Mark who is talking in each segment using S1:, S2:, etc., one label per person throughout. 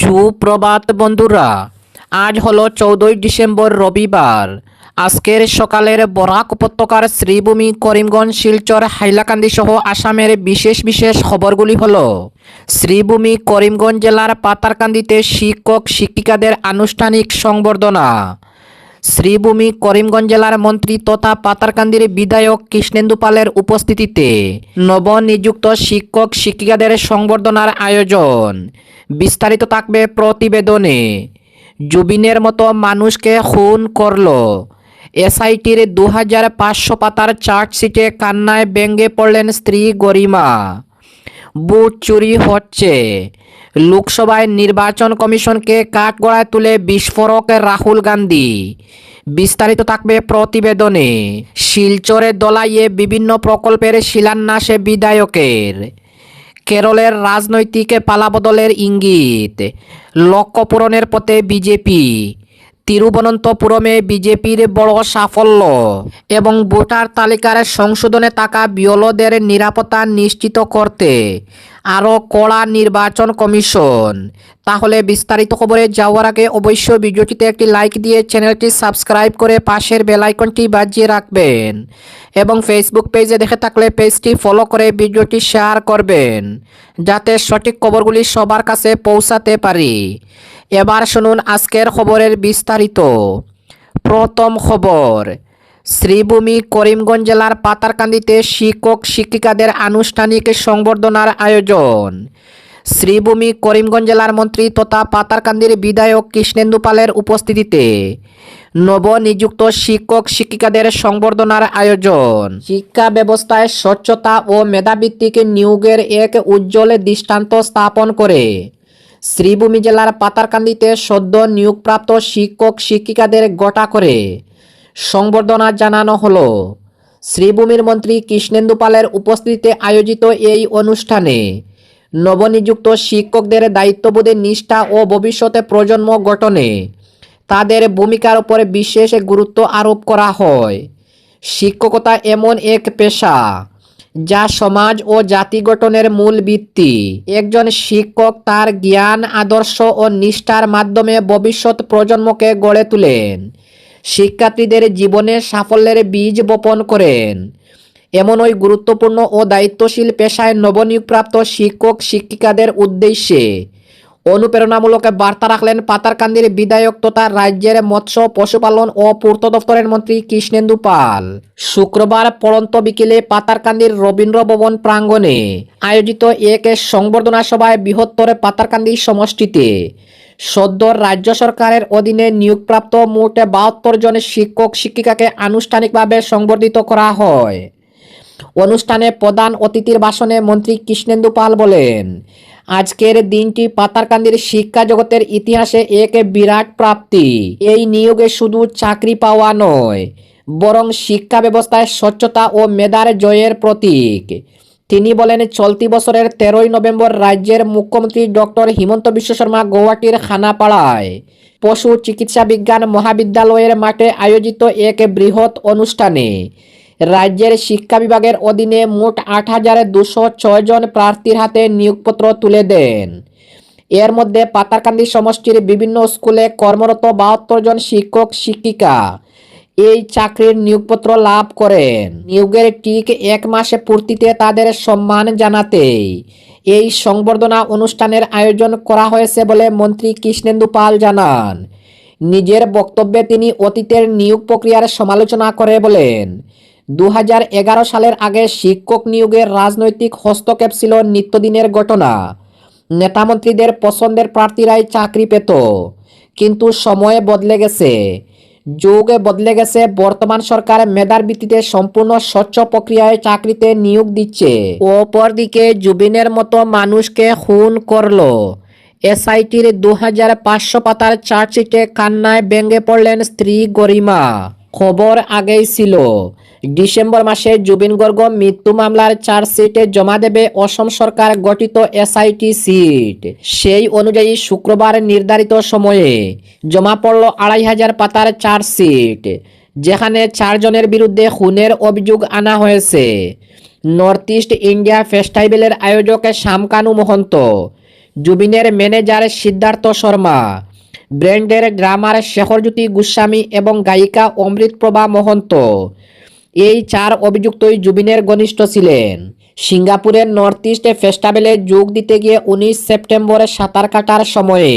S1: সুপ্রভাত বন্ধুরা, আজ হলো চৌদ্দই ডিসেম্বর রবিবার। আজকের সকালের বরাক উপত্যকার শ্রীভূমি করিমগঞ্জ, শিলচর, হাইলাকান্দি সহ আসামের বিশেষ বিশেষ খবরগুলি হল, শ্রীভূমি করিমগঞ্জ জেলার পাতারকান্দিতে শিক্ষক, শিক্ষিকাদের আনুষ্ঠানিক সংবর্ধনা। শ্রীভূমি করিমগঞ্জ জেলার মন্ত্রী তথা পাতারকান্দির বিধায়ক কৃষ্ণেন্দু পালের উপস্থিতিতে নবনিযুক্ত শিক্ষক, শিক্ষিকাদের সংবর্ধনার আয়োজন। বিস্তারিত থাকবে প্রতিবেদনে। জুবিনের মতো মানুষকে খুন করল। এসআইটির দু হাজার পাঁচশো পাতার চার্জশিটে কান্নায় ব্যঙ্গে পড়লেন স্ত্রী গরিমা। বুট চুরি হচ্ছে। লোকসভায় নির্বাচন কমিশনকে কাঠগড়ায় তুলে বিস্ফোরক রাহুল গান্ধী। বিস্তারিত থাকবে প্রতিবেদনে। শিলচরে দলাইয়ে বিভিন্ন প্রকল্পের শিলান্যাসে বিধায়কের। কেরলের রাজনৈতিক পালাবদলের ইঙ্গিত। লক্ষ্য পূরণের পথে বিজেপি তিরুবনন্তপুরমে বিজেপির বড় সাফল্য এবং ভোটার তালিকার সংশোধনে থাকা বিয়লদের নিরাপত্তা নিশ্চিত করতে আরও কড়া নির্বাচন কমিশন। তাহলে বিস্তারিত খবরে যাওয়ার আগে অবশ্যই ভিডিওটিতে একটি লাইক দিয়ে চ্যানেলটি সাবস্ক্রাইব করে পাশের বেলাইকনটি বাজিয়ে রাখবেন এবং ফেসবুক পেজে দেখে থাকলে পেজটি ফলো করে ভিডিওটি শেয়ার করবেন, যাতে সঠিক খবরগুলি সবার কাছে পৌঁছাতে পারি। এবার শুনুন আজকের খবরের বিস্তারিত। প্রথম খবর, শ্রীভূমি করিমগঞ্জ জেলার পাতারকান্দিতে শিক্ষক শিক্ষিকাদের আনুষ্ঠানিক সংবর্ধনার আয়োজন। শ্রীভূমি করিমগঞ্জ জেলার মন্ত্রী তথা পাতারকান্দির বিধায়ক কৃষ্ণেন্দু পালের উপস্থিতিতে নবনিযুক্ত শিক্ষক শিক্ষিকাদের সংবর্ধনার আয়োজন। শিক্ষা ব্যবস্থায় স্বচ্ছতা ও মেধাভিত্তিক নিয়োগের এক উজ্জ্বল দৃষ্টান্ত স্থাপন করে শ্রীভূমি জেলার পাতারকান্দিতে সদ্য নিয়োগপ্রাপ্ত শিক্ষক, শিক্ষিকাদের গোটা করে সংবর্ধনা জানানো হলো। শ্রীভূমির মন্ত্রী কৃষ্ণেন্দু পালের উপস্থিতিতে আয়োজিত এই অনুষ্ঠানে নবনিযুক্ত শিক্ষকদের দায়িত্ববোধে নিষ্ঠা ও ভবিষ্যতে প্রজন্ম গঠনে তাদের ভূমিকার উপরে বিশেষ গুরুত্ব আরোপ করা হয়। শিক্ষকতা এমন এক পেশা যা সমাজ ও জাতি গঠনের মূল ভিত্তি। একজন শিক্ষক তার জ্ঞান, আদর্শ ও নিষ্ঠার মাধ্যমে ভবিষ্যৎ প্রজন্মকে গড়ে তোলেন। শিক্ষার্থীদের জীবনে সাফল্যের বীজ বপন করেন। এমন ওই গুরুত্বপূর্ণ ও দায়িত্বশীল পেশায় নবনিয়োগপ্রাপ্ত শিক্ষক শিক্ষিকাদের উদ্দেশ্যে অনুপ্রেরণামূলক বার্তা রাখলেন পাতারকান্দির বিধায়ক তথা রাজ্যের মৎস্য, পশুপালন ও পূর্ত দপ্তরের মন্ত্রী কৃষ্ণেন্দু পাল। শুক্রবার পড়ন্ত বিকেলে পাতারকান্দির রবীন্দ্র ভবন প্রাঙ্গণে আয়োজিত এক সংবর্ধনা সভায় বৃহত্তর পাতারকান্দি সমষ্টিতে সদ্য রাজ্য সরকারের অধীনে নিয়োগপ্রাপ্ত মোট বাহাত্তর জন শিক্ষক, শিক্ষিকাকে আনুষ্ঠানিকভাবে সংবর্ধিত করা হয়। অনুষ্ঠানে প্রধান অতিথির ভাষণে মন্ত্রী কৃষ্ণেন্দু পাল বলেন আজকের দিনটি পাতারকান্দির শিক্ষা জগতের ইতিহাসে এক বিরাট প্রাপ্তি। এই নিয়োগে শুধু চাকরি পাওয়া নয়, বরং শিক্ষা ব্যবস্থায় স্বচ্ছতা ও মেধার জয়ের প্রতীক। তিনি বলেন, চলতি বছরের তেরোই নভেম্বর রাজ্যের মুখ্যমন্ত্রী ডক্টর হিমন্ত বিশ্ব শর্মা গৌহাটির খানাপাড়ায় পশু চিকিৎসা বিজ্ঞান মহাবিদ্যালয়ের মাঠে আয়োজিত এক বৃহৎ অনুষ্ঠানে রাজ্যের শিক্ষা বিভাগের অধীনে মোট আট হাজার দুশো জন প্রার্থীর হাতে নিয়োগপত্র তুলে দেন। এর মধ্যে পাতারকান্দি সমষ্টির বিভিন্ন স্কুলে কর্মরত বাহাত্তর জন শিক্ষক, শিক্ষিকা এই চাকরির নিয়োগপত্র লাভ করেন। নিয়োগের ঠিক এক মাসে পূর্তিতে তাদের সম্মান জানাতে এই সংবর্ধনা অনুষ্ঠানের আয়োজন করা হয়েছে বলে মন্ত্রী কৃষ্ণেন্দু পাল জানান। নিজের বক্তব্যে তিনি অতীতের নিয়োগ প্রক্রিয়ার সমালোচনা করে বলেন দু হাজার এগারো সালের আগে শিক্ষক নিয়োগের রাজনৈতিক হস্তক্ষেপ ছিল নিত্যদিনের ঘটনা। নেতামন্ত্রীদের পছন্দের প্রার্থীরাই চাকরি পেত। কিন্তু সময়ে বদলে গেছে। যুগে বদলে গেছে, বর্তমান সরকার মেধার ভিত্তিতে সম্পূর্ণ স্বচ্ছ প্রক্রিয়ায় চাকরিতে নিয়োগ দিচ্ছে। অপরদিকে জুবিনের মতো মানুষকে খুন করল। এসআইটির দু হাজার পাঁচশো পাতার চার্জশিটে কান্নায় ব্যঙ্গে পড়লেন স্ত্রী গরিমা। খবর আগেই ছিল ডিসেম্বর মাসে জুবিন গর্গ মৃত্যু মামলার চার্জশিটে জমা দেবে অসম সরকার গঠিত এসআইটি সিট। সেই অনুযায়ী শুক্রবার নির্ধারিত সময়ে জমা পড়ল আড়াই হাজার পাতার চার্জশিট, যেখানে চারজনের বিরুদ্ধে খুনের অভিযোগ আনা হয়েছে। নর্থ ইস্ট ইন্ডিয়া ফেস্টিভ্যালের আয়োজক শ্যামকানু মহন্ত, জুবিনের ম্যানেজার সিদ্ধার্থ শর্মা, ব্র্যান্ডের ড্রামার শেখরজ্যোতি গোস্বামী এবং গায়িকা অমৃতপ্রভা মহন্ত এই চার অভিযুক্তই জুবিনের ঘনিষ্ঠ ছিলেন। সিঙ্গাপুরের নর্থ ইস্ট ফেস্টিভ্যালে যোগ দিতে গিয়ে উনিশ সেপ্টেম্বরে সাঁতার কাটার সময়ে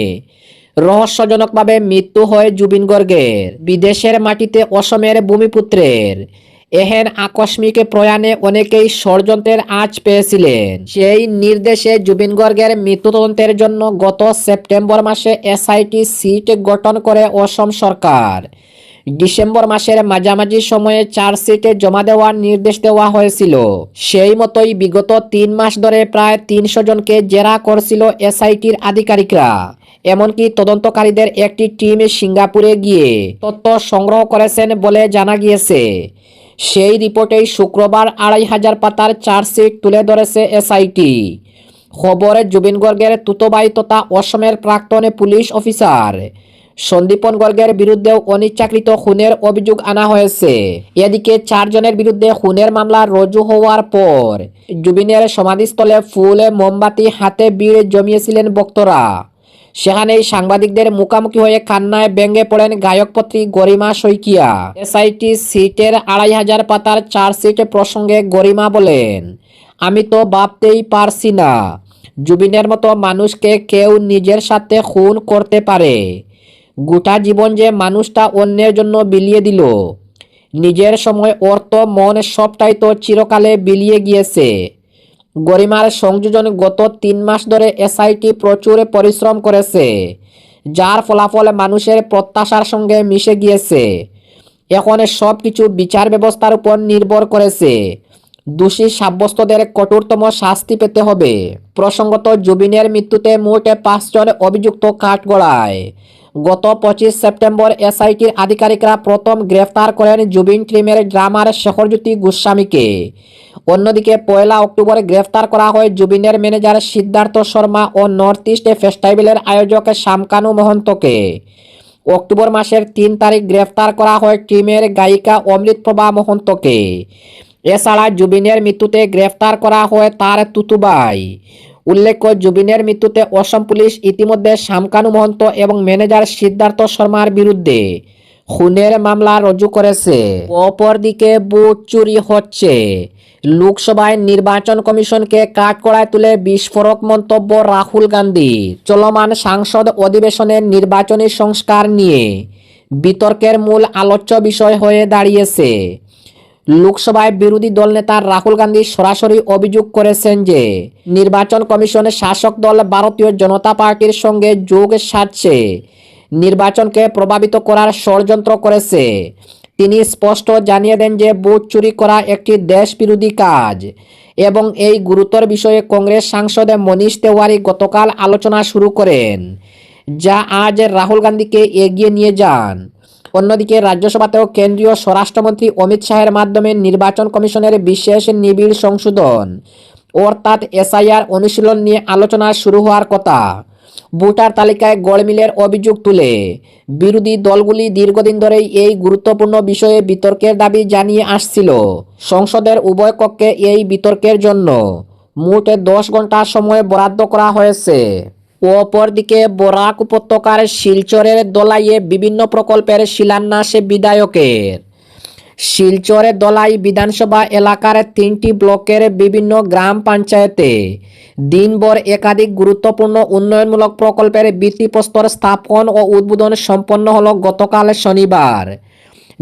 S1: রহস্যজনকভাবে মৃত্যু হয় জুবিন গর্গের। বিদেশের মাটিতে অসমের ভূমিপুত্রের। এহেন আকস্মিক প্রয়াণে অনেকেই ষড়যন্ত্রের আঁচ পেয়েছিলেন। সেই নির্দেশে জুবিন গর্গের মৃত্যু তদন্তের জন্য গত সেপ্টেম্বর মাসে এসআইটি সিট গঠন করে অসম সরকার। ডিসেম্বর মাসের মাঝামাঝি সময়ে চার্জশিটে জমা দেওয়ার নির্দেশ দেওয়া হয়েছিল। সেই মতোই বিগত তিন মাস ধরে প্রায় তিনশো জনকে জেরা করছিল এসআইটির আধিকারিকরা। এমনকি তদন্তকারীদের একটি টিম সিঙ্গাপুরে গিয়ে তথ্য সংগ্রহ করেছেন বলে জানা গিয়েছে। সেই রিপোর্টেই শুক্রবার আড়াই হাজার পাতার চার্জশিট তুলে ধরেছে এসআইটি। খবরে জুবিন গর্গের তুতবাই তথা অসমের প্রাক্তন পুলিশ অফিসার সন্দীপন গর্গের বিরুদ্ধেও অনিচ্ছাকৃত খুনের অভিযোগ আনা হয়েছে। এদিকে চারজনের বিরুদ্ধে খুনের মামলা রুজু হওয়ার পর জুবিনের সমাধিস্থলে ফুলে মোমবাতি হাতে ভিড় জমিয়েছিলেন বক্তরা। সেখানেই সাংবাদিকদের মুখামুখি হয়ে কান্নায় ব্যঙ্গে পড়েন গায়কপত্রী গরিমা শইকিয়া। এসআইটি সিটের আড়াই হাজার পাতার চার্জশিট প্রসঙ্গে গরিমা বলেন, আমি তো ভাবতেই পারছি না, জুবিনের মতো মানুষকে কেউ নিজের সাথে খুন করতে পারে। গোটা জীবন যে মানুষটা অন্যের জন্য বিলিয়ে দিল। নিজের সময় অর্থ, মন সবটাই তো চিরকালে বিলিয়ে গিয়েছে। গরিমার সংযোজন গত তিন মাস ধরে এসআইটি প্রচুর পরিশ্রম করেছে, যার ফলাফল মানুষের প্রত্যাশার সঙ্গে মিশে গিয়েছে। এখন সব কিছু বিচার ব্যবস্থার উপর নির্ভর করেছে। দোষী সাব্যস্তদের কঠোরতম শাস্তি পেতে হবে। প্রসঙ্গত জুবিনের মৃত্যুতে মোট পাঁচজন অভিযুক্ত কাঠগড়ায়। গত পঁচিশ সেপ্টেম্বর এসআইটির আধিকারিকরা প্রথম গ্রেফতার করেন জুবিন ট্রিমের ড্রামার শেখরজ্যোতি গোস্বামীকে। অন্যদিকে পয়লা অক্টোবরে গ্রেফতার করা হয় জুবিনের ম্যানেজার সিদ্ধার্থ শর্মা ও নর্থ ইস্ট ফেস্টিভ্যালের আয়োজক শামকানু মহন্তকে। অক্টোবর মাসের তিন তারিখ গ্রেফতার করা হয় টিমের গায়িকা অমৃতপ্রভা মহন্তকে। এছাড়া জুবিনের মৃত্যুতে গ্রেফতার করা হয় তার তুতুবাই। উল্লেখ্য, জুবিনের মৃত্যুতে অসম পুলিশ ইতিমধ্যে শামকানু মহন্ত এবং ম্যানেজার সিদ্ধার্থ শর্মার বিরুদ্ধে খুনের মামলা রুজু করেছে। অপরদিকে বুট চুরি হচ্ছে। লোকসভায় নির্বাচন কমিশনকে কাঠকড়ায় তুলে বিস্ফোরক মন্তব্য রাহুল গান্ধী। চলমান সাংসদ অধিবেশনের নির্বাচনী সংস্কার নিয়ে বিতর্কের মূল আলোচ্য বিষয় হয়ে দাঁড়িয়েছে। লোকসভায় বিরোধী দল নেতা রাহুল গান্ধী সরাসরি অভিযোগ করেছেন যে, নির্বাচন কমিশনের শাসক দল ভারতীয় জনতা পার্টির সঙ্গে যোগ সাধছে নির্বাচনকে প্রভাবিত করার ষড়যন্ত্র করেছে। তিনি স্পষ্ট জানিয়ে দেন যে, ভোট চুরি করা একটি দেশ বিরোধী কাজ এবং এই গুরুতর বিষয়ে কংগ্রেস সাংসদ মনীষ তেওয়ারি গতকাল আলোচনা শুরু করেন, যা আজ রাহুল গান্ধীকে এগিয়ে নিয়ে যান। অন্যদিকে রাজ্যসভাতেও কেন্দ্রীয় স্বরাষ্ট্রমন্ত্রী অমিত শাহের মাধ্যমে নির্বাচন কমিশনের বিশেষ নিবিড় সংশোধন অর্থাৎ এসআইআর অনুশীলন নিয়ে আলোচনা শুরু হওয়ার কথা। ভোটার তালিকায় গড়মিলের অভিযোগ তুলে। বিরোধী দলগুলি দীর্ঘদিন ধরেই এই গুরুত্বপূর্ণ বিষয়ে বিতর্কের দাবি জানিয়ে আসছিল। সংসদের উভয় কক্ষে এই বিতর্কের জন্য মোট দশ ঘণ্টা সময় বরাদ্দ করা হয়েছে। অপরদিকে বরাক উপত্যকার শিলচরের দলাইয়ে বিভিন্ন প্রকল্পের শিলান্যাস বিধায়কের। শিলচরে দলাই বিধানসভা এলাকার তিনটি ব্লকের বিভিন্ন গ্রাম পঞ্চায়েতে দিনভর একাধিক গুরুত্বপূর্ণ উন্নয়নমূলক প্রকল্পের ভিত্তিপ্রস্তর স্থাপন ও উদ্বোধন সম্পন্ন হল গতকাল শনিবার।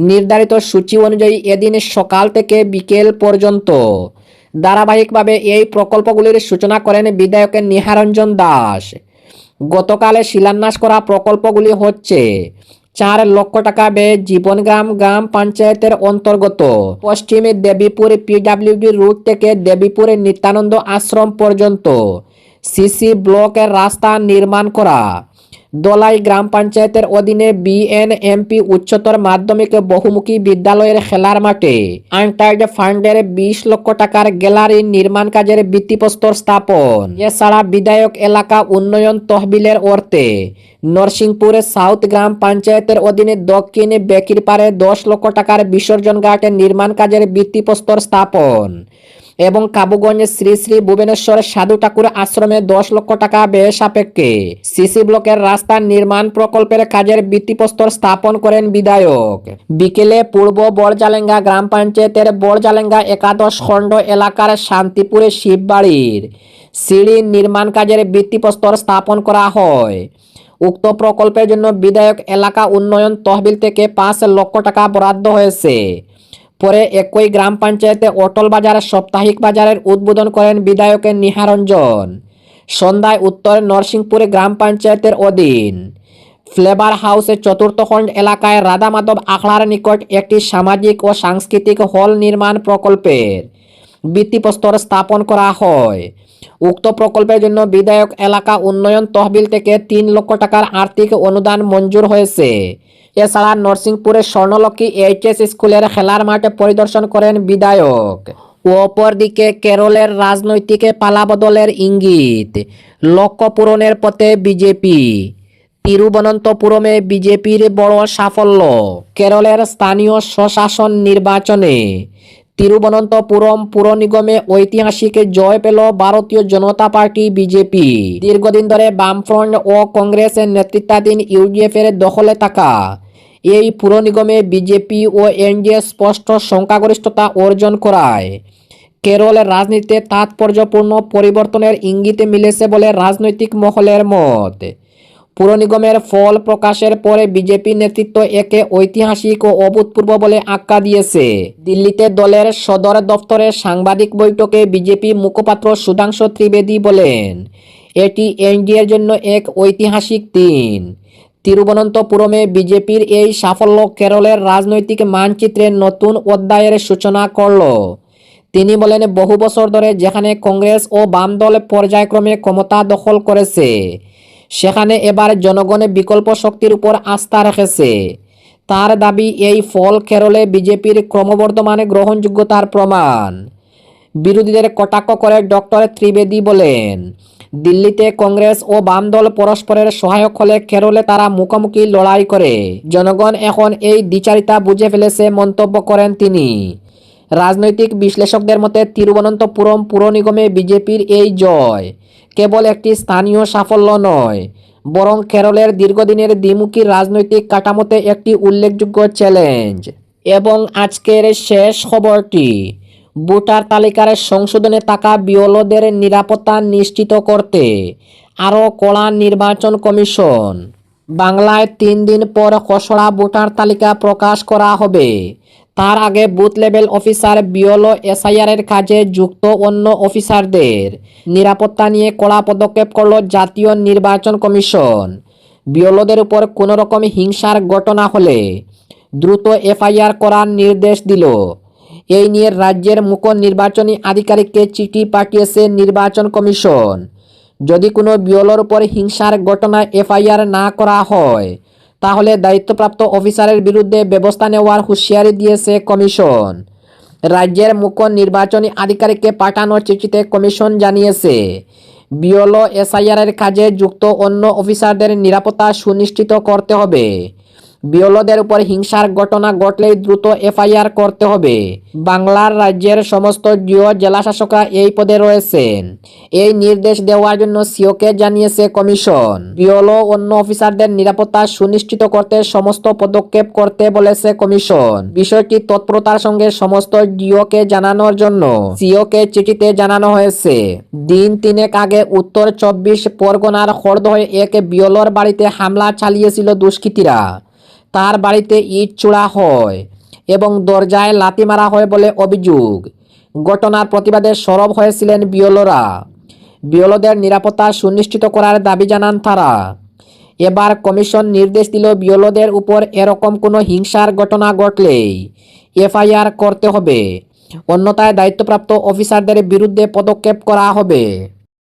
S1: নির্ধারিত সূচি অনুযায়ী এদিন সকাল থেকে বিকেল পর্যন্ত ধারাবাহিকভাবে এই প্রকল্পগুলির সূচনা করেন বিধায়ক নিহারঞ্জন দাস। গতকালে শিলান্যাস করা প্রকল্পগুলি হচ্ছে, চার লক্ষ টাকা ব্যয়ে জীবনগ্রাম গ্রাম পঞ্চায়েতের অন্তর্গত। পশ্চিমে দেবীপুর পিডাব্লিউডি রুট থেকে দেবীপুরের নিত্যানন্দ আশ্রম পর্যন্ত সিসি ব্লকের রাস্তা নির্মাণ করা। দলাই গ্রাম পঞ্চায়েতের অধীনে বিএনএমপি উচ্চতর মাধ্যমিক বহুমুখী বিদ্যালয়ের খেলার মাঠে আনটাইড ফান্ডের বিশ লক্ষ টাকার গ্যালারি নির্মাণ কাজের ভিত্তিপ্রস্তর স্থাপন। এছাড়া বিধায়ক এলাকা উন্নয়ন তহবিলের অর্থে নরসিংপুর সাউথ গ্রাম পঞ্চায়েতের অধীনে দক্ষিণ বেকিরপাড়ে দশ লক্ষ টাকার বিসর্জন ঘাটের নির্মাণ কাজের ভিত্তিপ্রস্তর স্থাপন। এবং কাবুগঞ্জ শ্রী শ্রী ভুবনেশ্বর সাধু ঠাকুর আশ্রমে দশ লক্ষ টাকা ব্যয় সাপেক্ষে। সিসি ব্লকের রাস্তা নির্মাণ প্রকল্পের কাজের ভিত্তিপ্রস্তর স্থাপন করেন বিধায়ক। বিকেলে পূর্ব বড়জালেঙ্গা গ্রাম পঞ্চায়েতের বড়জালেঙ্গা একাদশ খণ্ড এলাকার শান্তিপুরে শিববাড়ির সিঁড়ি নির্মাণ কাজের ভিত্তিপ্রস্তর স্থাপন করা হয়। উক্ত প্রকল্পের জন্য বিধায়ক এলাকা উন্নয়ন তহবিল থেকে পাঁচ লক্ষ টাকা বরাদ্দ হয়েছে। পরে একই গ্রাম পঞ্চায়েতে অটল বাজারের সাপ্তাহিক বাজারের উদ্বোধন করেন বিধায়কের নিহারঞ্জন সন্ধ্যায় উত্তর নরসিংপুরে গ্রাম পঞ্চায়েতের অধীন ফ্লেভার হাউসের চতুর্থ খণ্ড এলাকায় রাধা মাধব আখড়ার নিকট একটি সামাজিক ও সাংস্কৃতিক হল নির্মাণ প্রকল্পের ভিত্তিপ্রস্তর স্থাপন করা হয়। উক্ত প্রকল্পের জন্য বিধায়ক এলাকা উন্নয়ন তহবিল থেকে তিন লক্ষ টাকার আর্থিক অনুদান মঞ্জুর হয়েছে। এছাড়া নরসিংপুরের স্বর্ণলক্ষ্মী এইচএস স্কুলের খেলার মাঠে পরিদর্শন করেন বিধায়ক। অপরদিকে কেরলের রাজনৈতিক পালাবদলের ইঙ্গিত, লক্ষ্য পূরণের পথে বিজেপি, তিরুবনন্তপুরমে বিজেপির বড় সাফল্য, কেরলের স্থানীয় স্বশাসন নির্বাচনে তিরুবনন্তপুরম পুর নিগমে ঐতিহাসিক জয় পেল ভারতীয় জনতা পার্টি বিজেপি। দীর্ঘদিন ধরে বামফ্রন্ট ও কংগ্রেসের নেতৃত্বাধীন ইউডিএফ এর দখলে থাকা। এই পুর নিগমে বিজেপি ও এনডিএ স্পষ্ট সংখ্যাগরিষ্ঠতা অর্জন করায় কেরলের রাজনীতিতে তাৎপর্যপূর্ণ পরিবর্তনের ইঙ্গিতে মিলেছে বলে রাজনৈতিক মহলের মত। পুর নিগমের ফল প্রকাশের পরে বিজেপি নেতৃত্ব একে ঐতিহাসিক ও অভূতপূর্ব বলে আখ্যা দিয়েছে। দিল্লিতে দলের সদর দফতরে সাংবাদিক বৈঠকে বিজেপি মুখপাত্র সুধাংশু ত্রিবেদী বলেন, এটি এনডিএর জন্য এক ঐতিহাসিক দিন। তিরুবনন্তপুরমে বিজেপির এই সাফল্য কেরলের রাজনৈতিক মানচিত্রে নতুন অধ্যায়ের সূচনা করল। তিনি বলেন, বহু বছর ধরে যেখানে কংগ্রেস ও বাম দল পর্যায়ক্রমে ক্ষমতা দখল করেছে সেখানে এবার জনগণের বিকল্প শক্তির উপর আস্থা রেখেছে। তার দাবি এই ফল কেরলে বিজেপির ক্রমবর্ধমানে গ্রহণযোগ্যতার প্রমাণ। বিরোধীদের কটাক্ষ করে ডক্টর ত্রিবেদী বলেন, দিল্লিতে কংগ্রেস ও বাম দল পরস্পরের সহায়ক হলে কেরলে তারা মুখোমুখি লড়াই করে। জনগণ এখন এই দ্বিচারিতা বুঝে ফেলেছে মন্তব্য করেন তিনি। রাজনৈতিক বিশ্লেষকদের মতে তিরুবনন্তপুরম পুর নিগমে বিজেপির এই জয়। কেবল একটি স্থানীয় সাফল্য নয়, বরং কেরলের দীর্ঘদিনের দ্বিমুখী রাজনৈতিক কাঠামোতে একটি উল্লেখযোগ্য চ্যালেঞ্জ। এবং আজকের শেষ খবরটি, ভোটার তালিকার সংশোধনে থাকা বিওলদের নিরাপত্তা নিশ্চিত করতে, আরও কড়া নির্বাচন কমিশন। বাংলায় তিন দিন পর খসড়া ভোটার তালিকা প্রকাশ করা হবে। তার আগে বুথ লেভেল অফিসার বিওলো এসআইআরের কাজে যুক্ত অন্য অফিসারদের। নিরাপত্তা নিয়ে কড়া পদক্ষেপ করল জাতীয় নির্বাচন কমিশন। বিওলোদের উপর কোনো রকম হিংসার ঘটনা হলে দ্রুত এফআইআর করার নির্দেশ দিল। এই নিয়ে রাজ্যের মুখ্য নির্বাচনী আধিকারিককে চিঠি পাঠিয়েছে নির্বাচন কমিশন। যদি কোনো বিওলোর উপর হিংসার ঘটনায় এফআইআর না করা হয় তাহলে দায়িত্বপ্রাপ্ত অফিসারের বিরুদ্ধে ব্যবস্থা নেওয়ার হুঁশিয়ারি দিয়েছে কমিশন। রাজ্যের মুখ্য নির্বাচনী আধিকারিককে পাঠানো চিঠিতে কমিশন জানিয়েছে বিওলো এসআইআরের কাজে যুক্ত অন্য অফিসারদের নিরাপত্তা সুনিশ্চিত করতে হবে। বিওলোদের উপর হিংসার ঘটনা ঘটলেই দ্রুত এফআইআর করতে হবে। বাংলার রাজ্যের সমস্ত জিও জেলাশাসকরা এই পদে রয়েছেন। এই নির্দেশ দেওয়ার জন্য সিওকে জানিয়েছে কমিশন। বিওলো অন্য অফিসারদের নিরাপত্তা সুনিশ্চিত করতে সমস্ত পদক্ষেপ করতে বলেছে কমিশন। বিষয়টি তৎপরতার সঙ্গে সমস্ত জিওকে জানানোর জন্য সিওকে চিঠিতে জানানো হয়েছে। দিন তিনেক আগে উত্তর চব্বিশ পরগনার হরদহে এক বিওলোর বাড়িতে হামলা চালিয়েছিল দুষ্কৃতীরা। তার বাড়িতে ইট চূড়া হয় এবং দরজায় লাথি মারা হয় বলে অভিযোগ। ঘটনার প্রতিবাদে সরব হয়েছিলেন বিওলোরা বিওলোদের নিরাপত্তা সুনিশ্চিত করার দাবি জানান তারা। এবার কমিশন নির্দেশ দিল বিওলোদের উপর এরকম কোনো হিংসার ঘটনা ঘটলেই এফআইআর করতে হবে। অন্যথায় দায়িত্বপ্রাপ্ত অফিসারদের বিরুদ্ধে পদক্ষেপ করা হবে।